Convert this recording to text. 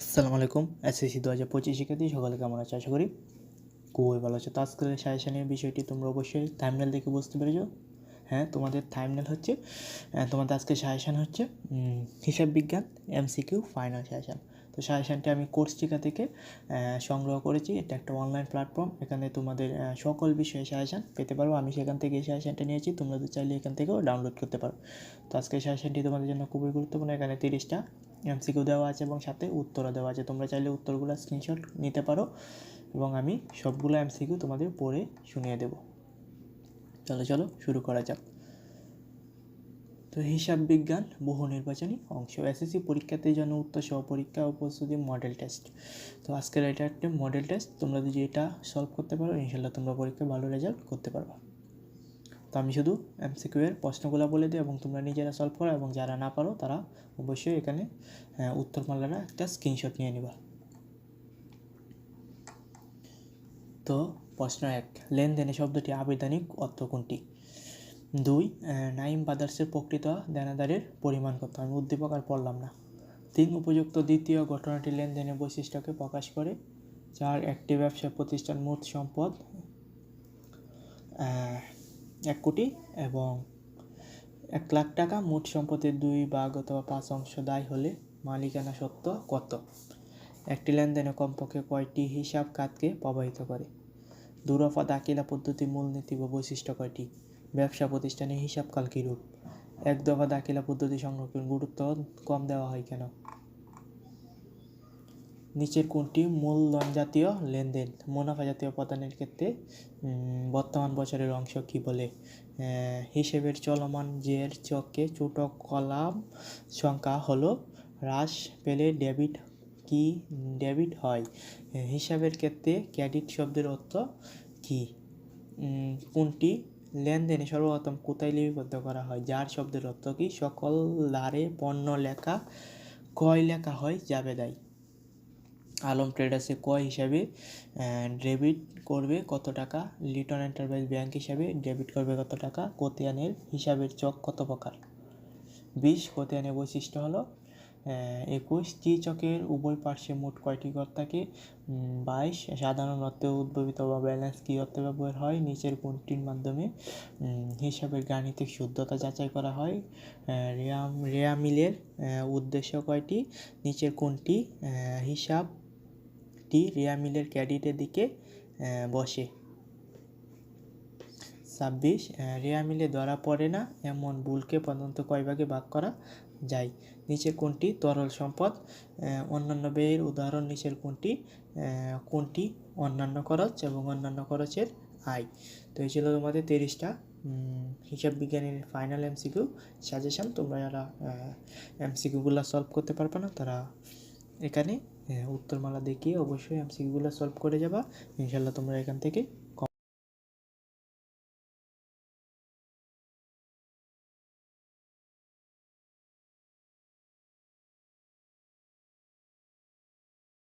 আসসালামু আলাইকুম, এসএসসি দু হাজার পঁচিশ শিক্ষার্থী, সকালে কেমন আছে? আশা করি খুবই ভালো আছে। তো আজকের সাজেশনের বিষয়টি তোমরা অবশ্যই থাইমনেল দেখে বুঝতে পেরেছ। হ্যাঁ তোমাদের থাইমনেল হচ্ছে তোমাদের আজকে সাজেশন হচ্ছে হিসাব বিজ্ঞান এমসিকিউ ফাইনাল সাজেশন তো সাজেশনটি আমি কোর্স টিকা থেকে সংগ্রহ করেছি। এটা একটা অনলাইন প্ল্যাটফর্ম এখানে তোমাদের সকল বিষয়ে সাজেশন পেতে পারো। আমি সেখান থেকে এই সাজেশনটা নিয়েছি, তোমরা চাইলে এখান থেকেও ডাউনলোড করতে পারো। তো আজকের সাজেশনটি তোমাদের জন্য খুবই গুরুত্বপূর্ণ। এখানে তিরিশটা এমসিকিউ দেওয়া আছে এবং সাথে উত্তরও দেওয়া আছে। তোমরা চাইলে উত্তরগুলো স্ক্রিনশট নিতে পারো এবং আমি সবগুলো এমসিকিউ তোমাদের পড়ে শুনিয়ে দেব। চলো চলো শুরু করা যাক। তো হিসাব বিজ্ঞান, বহু নির্বাচনী অংশ। এসএসসি পরীক্ষার্থীর জন্য উত্তর সহ পরীক্ষা ও প্রস্তুতি মডেল টেস্ট তো আজকের এটা একটা মডেল টেস্ট তোমরা যদি এটা সলভ করতে পারো ইনশাল্লাহ তোমরা পরীক্ষায় ভালো রেজাল্ট করতে পারবে। তো আমি শুধু এমসিকিউ এর প্রশ্নগুলো বলে দিই এবং তোমরা নিজেরা সলভ করো এবং যারা না পারো তারা অবশ্যই এখানে আহ, উত্তরমালারা একটা স্ক্রিনশট নিয়ে নিবা। তো প্রশ্ন এক লেনদেনে শব্দটি আবেদনিক অর্থ কোনটি? দুই নাইম ব্রাদার্সের প্রকৃত দেনাদারের পরিমাণ কত? আমি উদ্দীপক আর পড়লাম না। তিন উপযুক্ত দ্বিতীয় ঘটনাটি লেনদেনের বৈশিষ্ট্যকে প্রকাশ করে। চার একটি ব্যবসা প্রতিষ্ঠান মোট সম্পদ এক কোটি এবং এক লাখ টাকা মোট সম্পদের দুই ভাগ অথবা পাঁচ অংশ দায় হলে মালিকানা সত্ত্ব কত? একটি লেনদেনে কমপক্ষে কয়টি হিসাব খাতকে প্রভাবিত করে? দুরফা দাখিলা পদ্ধতি মূলনীতি বা বৈশিষ্ট্য কয়টি? ব্যবসা প্রতিষ্ঠানে হিসাবকাল কীরূপ? এক দফা দাখিলা পদ্ধতি সংরক্ষণ গুরুত্ব কম দেওয়া হয় কেন? নিচের কোনটি মূলধন জাতীয় লেনদেন, মুনাফা জাতীয় প্রদানের ক্ষেত্রে বর্তমান বছরের অংশ কি বলে? হিসেবের চলমান জের চকে ছোট কলাম সংখ্যা হলো, হ্রাস পেলে ডেবিট কি ডেবিট হয়? হিসাবের ক্ষেত্রে ক্রেডিট শব্দের অর্থ কি? কোনটি লেনদেনে সর্বপ্রথম কোথায় লিপিবদ্ধ করা হয়? যার শব্দের অর্থ কি? সকল লারে পণ্য লেখা কয় লেখা হয় জাবেদাই আলম ট্রেডার্সে কয় হিসাবে ডেবিট করবে কত টাকা? লিটন এন্টারপ্রাইজ ব্যাংক হিসাবে ডেবিট করবে কত টাকা? কোতিয়ানের হিসাবের চক কত প্রকার? বিশ, কোতিয়ানের বৈশিষ্ট্য হলো একুশ, টি চকের উভয় পার্শ্বে মোট কয়টি ঘর থাকে বাইশ, সাধারণ অর্থে উদ্ভাবিত বা ব্যালেন্স কী অর্থে ব্যবহার হয়? নিচের কোনটির মাধ্যমে? হিসাবের গাণিতিক শুদ্ধতা যাচাই করা হয়। রেয়াম, রেয়ামিলের উদ্দেশ্য কয়টি? নিচের কোনটি? আহ, হিসাবটি রেয়ামিলের ক্রেডিটের দিকে বসে। ছাব্বিশ রেয়া মিলে ধরা পড়ে না এমন ভুলকে প্রধানত কয় ভাগে ভাগ করা যায়? নিচে কোনটি তরল সম্পদ অন্যান্য ব্যয়ের উদাহরণ নিচের কোনটি কোনটি অন্যান্য খরচ এবং অন্যান্য খরচের আয়। তো এই ছিল তোমাদের তিরিশটা হিসাব বিজ্ঞানের ফাইনাল এমসিকিউ সাজেশন তোমরা যারা এমসিকিউগুলো সলভ করতে পারবে না তারা এখানে উত্তরমালা দেখিয়ে অবশ্যই এমসিকিউগুলো সলভ করে যাবা। ইনশাল্লাহ তোমরা এখান থেকে